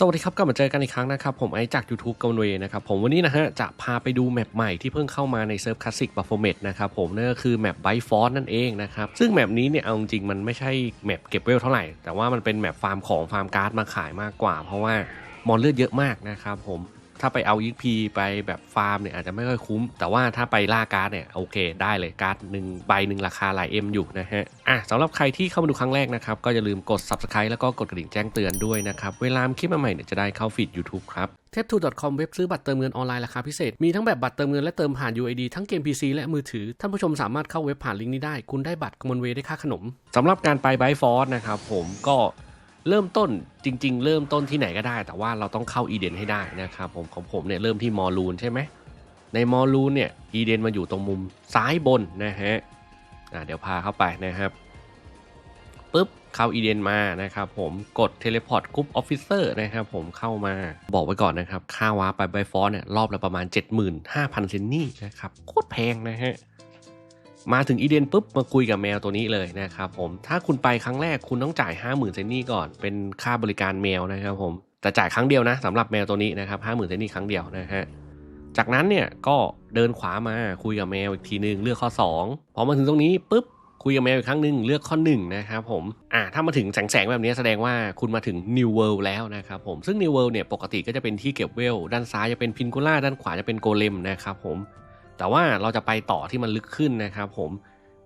สวัสดีครับกลับมาเจอกันอีกครั้งนะครับ ผมไอจาก YouTube กำนเวนะครับ ผมวันนี้นะฮะ จะพาไปดูแมปใหม่ที่เพิ่งเข้ามาในเซิร์ฟคลาสสิกบัฟเฟอร์เมดนะครับผมนั่นก็คือแมปไบฟอร์นั่นเองนะครับ ซึ่งแมปนี้เนี่ย เอาจริงมันไม่ใช่แมปเก็บเวลเท่าไหร่ แต่ว่ามันเป็นแมปฟาร์มของฟาร์มการ์ดมาขายมากกว่า เพราะว่ามอนเลือดเยอะมากนะครับผม ถ้าไปเอายิกพีไปแบบฟาร์มเนี่ยอาจจะไม่ค่อยคุ้ม แต่ว่าถ้าไปล่าการ์ดเนี่ยโอเคได้เลยการ์ดหนึ่งใบหนึ่งราคาหลายเอ็มอยู่นะฮะอะสำหรับใครที่เข้ามาดูครั้งแรกนะครับ ก็อย่าลืมกด subscribe แล้วก็กดกระดิ่งแจ้งเตือนด้วยนะครับ เวลามคลิปใหม่ๆเนี่ยจะได้เข้าฟีด YouTube ครับเทป 2.com เว็บซื้อบัตรเติมเงินออนไลน์ราคาพิเศษ มีทั้งแบบบัตรเติมเงินและเติมผ่าน UID ทั้งเกม PC และมือถือ ท่านผู้ชมสามารถเข้าเว็บผ่านลิงก์นี้ได้ คุณได้บัตรกมลเวได้ค่าขนมสำหรับการไปไบฟอร์สนะครับผมก็ เริ่มต้นจริง ๆ เริ่มต้นที่ไหนก็ได้ แต่ว่าเราต้องเข้าอีเดนให้ได้นะครับผมของผมเนี่ยเริ่มที่มอลูนใช่ไหมในมอลลูนเนี่ยอีเดนมาอยู่ตรงมุมซ้ายบนนะฮะอ่าเดี๋ยวพาเข้าไปนะครับปุ๊บเข้าอีเดนมานะครับผมกดเทเลพอร์ตกรุ๊ปออฟฟิเซอร์นะครับผมเข้ามาบอกไว้ก่อนนะครับ ค่าวาร์ปไปไบฟอร์เนี่ยรอบละประมาณ 75,000เซนนี่นะครับโคตรแพงนะฮะ มาถึงอีเดนปุ๊บมาคุยกับแมวตัวนี้เลยนะครับผมถ้าคุณไปครั้งแรกคุณต้องจ่าย 50,000เซนนี่ก่อน เป็นค่าบริการแมวนะครับผมแต่จ่ายครั้งเดียวนะสำหรับแมวตัวนี้นะครับ50,000เซนนี่ครั้งเดียวนะฮะจากนั้นเนี่ยก็เดินขวามาคุยกับแมวอีกทีนึงเลือกข้อ 2 พอมาถึงตรงนี้ปุ๊บคุยกับแมวอีกครั้งหนึ่งเลือกข้อ1นะครับผมอ่าถ้ามาถึงแสงๆแบบนี้แสดงว่าคุณมาถึง New World แล้วนะครับผมซึ่ง New World เนี่ยปกติก็จะเป็นที่เก็บเวล ด้านซ้ายจะเป็นพินกุล่าด้านขวาจะเป็นโกเลมนะครับผม แต่ว่าเราจะไปต่อที่มันลึกขึ้นนะครับผม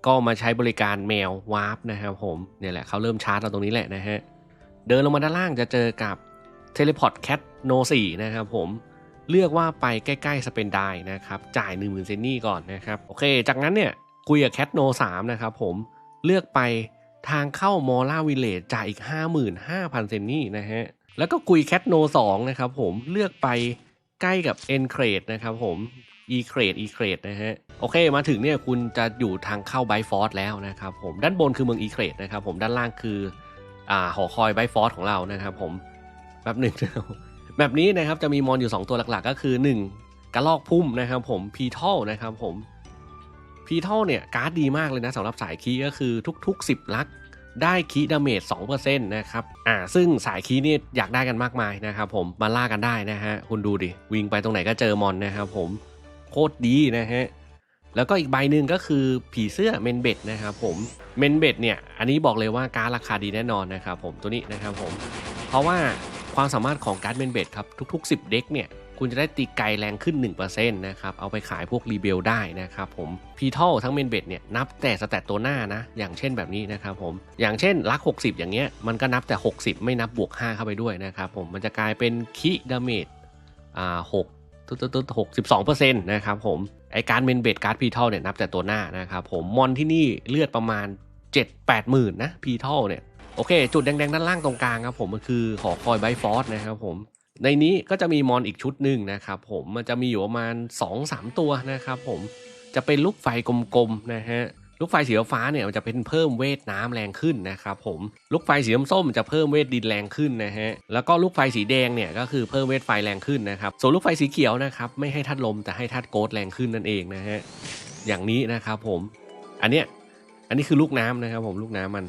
ก็มาใช้บริการแมววาร์ปนะครับผมเนี่ยแหละเขาเริ่มชาร์จเราตรงนี้แหละนะฮะเดินลงมาด้านล่างจะเจอกับเทเลพอร์ตแคทโน4นะครับผมเลือกว่าไปใกล้ๆสเปนได้นะครับจ่าย1 0,000เซนนี่ก่อนนะครับโอเค จากนั้นเนี่ยคุยกับแคทโน3นะครับผมเลือกไปทางเข้ามอล่าวิลเลจจ่ายอีก 55,000เซนนี่นะฮะแล้วก็คุยแคทโน2นะครับผมเลือกไปใกล้กับเอนเครดนะครับผม e c r a d e e c r a d e นะฮะโอเคมาถึงเนี่ยคุณจะอยู่ทางเข้าไบฟอร์สแล้วนะครับผมด้านบนคือเมือง e c r a d e นะครับผมด้านล่างคืออ่าหอคอยไบฟอร์สของเรานะครับผมแบบหนึ่งแบบนี้นะครับจะมีมอนอยู่ 2 ตัวหลักๆ ก็คือ 1กระลอกพุ่มนะครับผมพีทอลนะครับผมพีทอลเนี่ยการ์ดดีมากเลยนะสำหรับสายคีก็คือทุก ๆ 10 ลักได้คีดาเมจ2%นะครับ อ่า ซึ่งสายคีนี่อยากได้กันมากมายนะครับผม มาล่ากันได้นะฮะ คุณดูดิ วิ่งไปตรงไหนก็เจอมอนนะครับผม โคตรดีนะฮะแล้วก็อีกใบหนึ่งก็คือผีเสื้อเมนเบดนะครับผมเมนเบดเนี่ยอันนี้บอกเลยว่าการราคาดีแน่นอนนะครับผมตัวนี้นะครับผมเพราะว่าความสามารถของการ์ดเมนเบดครับทุก ๆ 10 เด็กเนี่ยคุณจะได้ตีไกลแรงขึ้น 1%นะครับเอาไปขายพวกรีเบลได้นะครับผมพีทัลทั้งเมนเบดเนี่ยนับแต่สแตตตัวหน้านะ อย่างเช่นแบบนี้นะครับผมอย่างเช่นลัก 60 อย่างเงี้ยมันก็นับแต่ 60 ไม่นับบวก 5 เข้าไปด้วยนะครับผมมันจะกลายเป็นคิดาเมจอ่า6ตุ๊ด ตุ๊ดหกสิบสองเปอร์เซ็นต์นะครับผมไอการเมนเบดการ์ดพีทอลเนี่ยนับแต่ตัวหน้านะครับผมมอนที่นี่เลือดประมาณเจ็ดแปดหมื่นนะพีทอลเนี่ยโอเค จุดแดงๆ ด้านล่างตรงกลางครับผมมันคือหอคอยไบฟอสนะครับผมในนี้ก็จะมีมอนอีกชุดหนึ่งนะครับผมมันจะมีอยู่ประมาณ 2-3 ตัวนะครับผมจะเป็นลูกไฟกลมๆนะฮะ ลูกไฟสีฟ้าเนี่ยมันจะเป็นเพิ่มเวทน้ำแรงขึ้นนะครับผมลูกไฟสีส้มจะเพิ่มเวทดินแรงขึ้นนะฮะแล้วก็ลูกไฟสีแดงเนี่ยก็คือเพิ่มเวทไฟแรงขึ้นนะครับส่วนลูกไฟสีเขียวนะครับไม่ให้ทัดลมแต่ให้ทัดโกดแรงขึ้นนั่นเองนะฮะอย่างนี้นะครับผมอันเนี้ยอันนี้คือลูกน้ำนะครับผมลูกน้ำมัน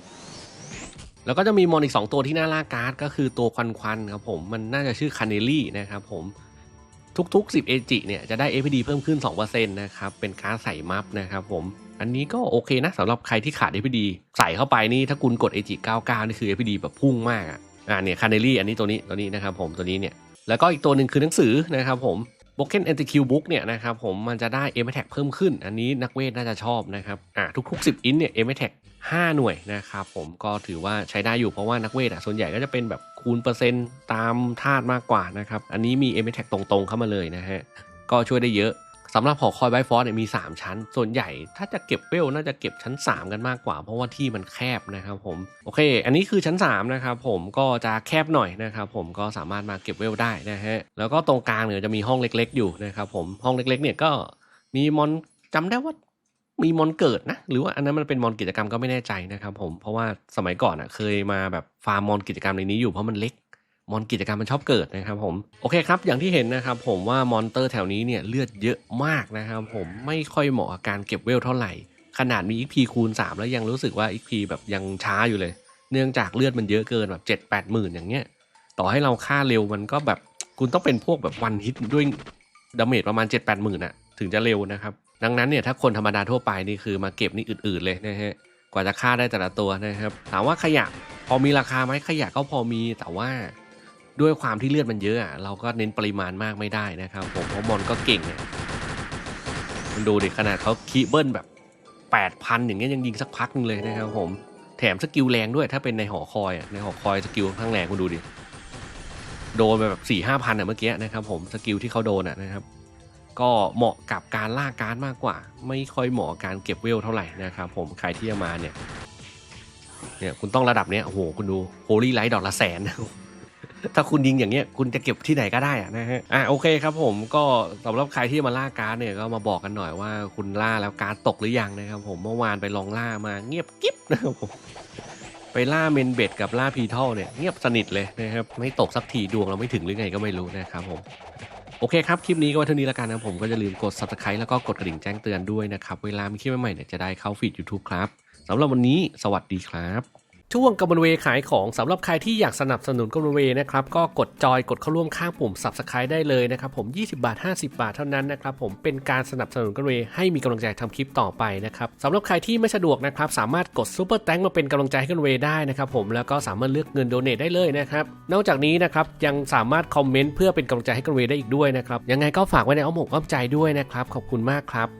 แล้วก็จะมีมอนอีก 2 ตัวที่น่าล่าการ์ดก็คือตัวควันควันครับผมมันน่าจะชื่อคาเนลี่นะครับผม ทุก ๆ 10 เอจิเนี่ยจะได้ APD เพิ่มขึ้น 2%นะครับ เป็นการใส่มัฟนะครับผม อันนี้ก็โอเคนะสำหรับใครที่ขาด APD ใส่เข้าไปนี่ถ้าคุณกด AG 99 นี่คือ APD แบบพุ่งมากอะอ่าเนี่ยคาเนลี่อันนี้ตัวนี้ตัวนี้นะครับผมตัวนี้เนี่ยแล้วก็อีกตัวหนึ่งคือหนังสือนะครับผม b o k e n Anti Q Book เนี่ยนะครับผมมันจะได้เอเมทัคเพิ่มขึ้น อันนี้นักเวทน่าจะชอบนะครับอ่าทุกๆ 10 อินเนี่ยเอเมทห้าหน่วยนะครับผมก็ถือว่าใช้ได้อยู่เพราะว่านักเวทอะส่วนใหญ่ก็จะเป็นแบบคูณเปอร์เซ็นต์ตามธาตุมากกว่านะครับ อันนี้มีเอเมทัคตรงๆเข้ามาเลยนะฮะก็ช่วยได้เยอะ สำหรับหอคอยไบฟอสเนี่ยมี 3 ชั้น ส่วนใหญ่ถ้าจะเก็บเวลน่าจะเก็บชั้น 3 กันมากกว่า เพราะว่าที่มันแคบนะครับผม โอเค อันนี้คือชั้น 3 นะครับผมก็จะแคบหน่อยนะครับผมก็สามารถมาเก็บเวลได้นะฮะ แล้วก็ตรงกลางเนี่ยจะมีห้องเล็กๆอยู่นะครับผม ห้องเล็กๆเนี่ยก็มีมอนจำได้ว่ามีมอนเกิดนะ หรือว่าอันนั้นมันเป็นมอนกิจกรรมก็ไม่แน่ใจนะครับผม เพราะว่าสมัยก่อนอะเคยมาแบบฟาร์มมอนกิจกรรมในนี้อยู่เพราะมันเล็ก มอนกิจกรรมมันชอบเกิดนะครับผมโอเคครับ อย่างที่เห็นนะครับผมว่ามอนเตอร์แถวนี้เนี่ยเลือดเยอะมากนะครับผมไม่ค่อยเหมาะกับการเก็บเวลเท่าไหร่ ขนาดมี XP คูณ 3 แล้วยังรู้สึกว่า XP แบบยังช้าอยู่เลย เนื่องจากเลือดมันเยอะเกินแบบ7 8หมื่นอย่างเงี้ยต่อให้เราฆ่าเร็วมันก็แบบคุณต้องเป็นพวกแบบวันฮิตด้วยดาเมจประมาณ 7 8หมื่นอะถึงจะเร็วนะครับดังนั้นเนี่ยถ้าคนธรรมดาทั่วไปนี่คือมาเก็บนี่อื่นๆเลยนะฮะกว่าจะฆ่าได้แต่ละตัวนะครับถามว่าขยะพอมีราคาไหมขยะก็พอมีแต่ว่า ด้วยความที่เลือดมันเยอะอะเราก็เน้นปริมาณมากไม่ได้นะครับผมเพราะมอนก็เก่งอะมันดูดิขนาดเขาคีเบิลแบบ8,000อย่างเงี้ยยังยิงสักพักหนึงเลยนะครับผมแถมสกิลแรงด้วยถ้าเป็นในหอคอยอะในหอคอยสกิลข้างแรงคุณดูดิโดนไปแบบสี่ห้าพันอะเมื่อกี้นะครับผมสกิลที่เขาโดนอะนะครับ ก็เหมาะกับการล่าการดมากกว่า ไม่ค่อยเหมาะกับการเก็บเวลเท่าไหร่นะครับผมใครที่จะมาเนี่ยเนี่ยคุณต้องระดับเนี้ยโอ้โหคุณดูโฮลี่ไลท์ดอกละแสน ถ้าคุณยิงอย่างเงี้ยคุณจะเก็บที่ไหนก็ได้อะนะฮะอะโอเคครับผมก็สำหรับใครที่มาล่าการ์ดเนี่ยก็มาบอกกันหน่อยว่าคุณล่าแล้วการ์ดตกหรือยังนะครับผมเมื่อวานไปลองล่ามาเงียบกิ๊บนะครับผมไปล่าเมนเบดกับล่าพีทัลเนี่ยเงียบสนิทเลยนะครับไม่ตกสักทีดวงเราไม่ถึงหรือไงก็ไม่รู้นะครับผมโอเคครับ คลิปนี้ก็ไว้เท่านี้แล้วกันนะผมก็จะลืมกด subscribe แล้วก็กดกระดิ่งแจ้งเตือนด้วยนะครับ เวลามีคลิปใหม่ๆเนี่ยจะได้เข้าฟีด YouTube ครับสำหรับวันนี้สวัสดีครับ ช่วงกำมลเวขายของสำหรับใครที่อยากสนับสนุนกำมลเวนะครับก็กดจอยกดเข้าร่วมข้างปุ่ม Subscribe ได้เลยนะครับผม 20 บาท 50 บาทเท่านั้นนะครับผมเป็นการสนับสนุนกำมลเวให้มีกำลังใจทำคลิปต่อไปนะครับสำหรับใครที่ไม่สะดวกนะครับสามารถกดซูเปอร์แตงมาเป็นกำลังใจให้กำมลเวได้นะครับผมแล้วก็สามารถเลือกเงินโดเนทได้เลยนะครับนอกจากนี้นะครับยังสามารถคอมเมนต์เพื่อเป็นกำลังใจให้กำมลเวได้อีกด้วยนะครับยังไงก็ฝากไว้ในอ้อมอกอ้อมใจด้วยนะครับขอบคุณมากครับ